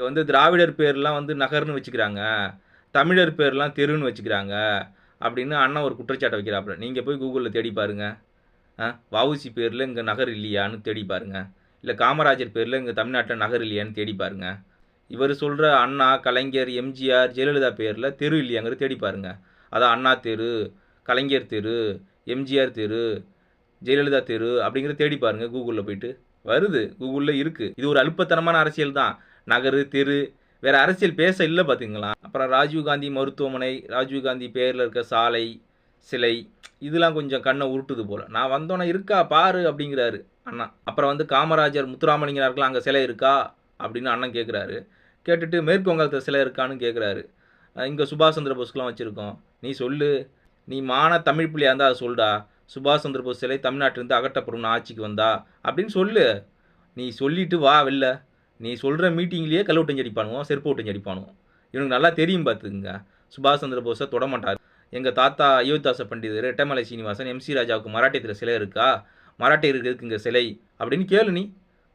இங்கே வந்து திராவிடர் பேர்லாம் வந்து நகர்னு வச்சுக்கிறாங்க. தமிழர் பேர்லாம் தெருன்னு வச்சுக்கிறாங்க. அப்படின்னு அண்ணன் ஒரு குற்றச்சாட்டை வைக்கிறாப்புல. நீங்கள் போய் கூகுளில் தேடி பாருங்கள் ஆ வவுசி பேரில் இங்கே நகர் இல்லையான்னு தேடி பாருங்கள் இல்லை காமராஜர் பேரில் இங்கே தமிழ்நாட்டில் நகர் இல்லையான்னு தேடி பாருங்கள் இவர் சொல்கிற அண்ணா கலைஞர் எம்ஜிஆர் ஜெயலலிதா பேரில் தெரு இல்லையாங்கிறது தேடி பாருங்கள் அதான் அண்ணா தெரு கலைஞர் தெரு எம்ஜிஆர் தெரு ஜெயலலிதா தெரு அப்படிங்கிற தேடி பாருங்கள் கூகுளில் போயிட்டு. வருது. கூகுளில் இருக்குது இது ஒரு அல்பத்தனமான அரசியல் தான். நகரு தெரு வேறு அரசியல் பேச இல்லை பார்த்தீங்களா அப்புறம் ராஜீவ்காந்தி மருத்துவமனை ராஜீவ்காந்தி பேரில் இருக்க சாலை சிலை இதெல்லாம் கொஞ்சம் கண்ணை உருட்டுது போல். நான் வந்தோன்னே இருக்கா பாரு அப்படிங்கிறாரு அண்ணா. அப்புறம் வந்து காமராஜர் முத்துராமலிங்கனாருக்குலாம் அங்கே சிலை இருக்கா? அப்படின்னு அண்ணன் கேட்குறாரு கேட்டுட்டு மேற்கு வங்கத்தில் சிலை இருக்கான்னு கேட்குறாரு இங்கே சுபாஷ் சந்திர போஸ்க்குலாம் வச்சுருக்கோம். நீ சொல்லு. நீ மான தமிழ் பிள்ளையாக இருந்தால் அதை சொல்டா. சுபாஷ் சந்திர போஸ் சிலை தமிழ்நாட்டிலேருந்து அகற்றப்படும் ஆட்சிக்கு வந்தா. அப்படின்னு சொல்லு. நீ சொல்லிட்டு வா வெளில. நீ சொல்கிற மீட்டிங்லேயே கல் அடிப்பானுவோம் செருப்பு விட்டம் அடிப்பானுவோம் இவனுக்கு நல்லா தெரியும் பார்த்துக்குங்க சுபாஷ் சந்திர போஸை தொடமாட்டார் எங்கள் தாத்தா அயோத்தாச பண்டிதர் எட்டமலை சீனிவாசன் எம்சி ராஜாவுக்கு மராட்டியத்தில் சிலை இருக்கா? மராட்டியருக்கு இருக்கு இங்கே சிலை? அப்படின்னு கேளு நீ.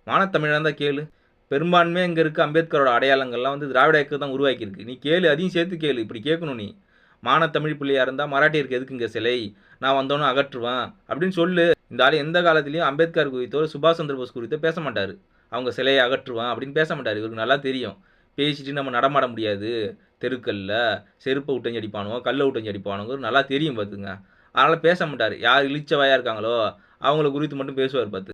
மானத்தமிழாக இருந்தால் கேளு. பெரும்பான்மை இங்கே இருக்க அம்பேத்கரோட அடையாளங்கள்லாம் வந்து திராவிட இயக்கம் தான் உருவாக்கியிருக்கு. நீ கேளு அதையும் சேர்த்து கேளு. இப்படி கேட்கணும் நீ. மானத்தமிழ் பிள்ளையாக இருந்தால் மராட்டியருக்கு எதுக்கு இங்கே சிலை? நான் வந்தோன்னே அகற்றுவேன். அப்படின்னு சொல்லு. இந்த ஆள் எந்த காலத்துலேயும் அம்பேத்கர் குறித்தோ சுபாஷ் சந்திர போஸ் குறித்தோ பேச மாட்டார். அவங்க சிலையை அகற்றுவான் அப்படின்னு பேச மாட்டார். இவருக்கு நல்லா தெரியும். பேசிட்டு நம்ம நடமாட முடியாது. தெருக்கல்ல செருப்பை விட்டஞ்சு அடிப்பானுவோ கல்லை விட்டஞ்சு அடிப்பானுங்க நல்லா தெரியும் பார்த்துங்க அதனால் பேச மாட்டார். யார் இழிச்சவாயாக இருக்காங்களோ அவங்கள குறித்து மட்டும் பேசுவார் பார்த்து.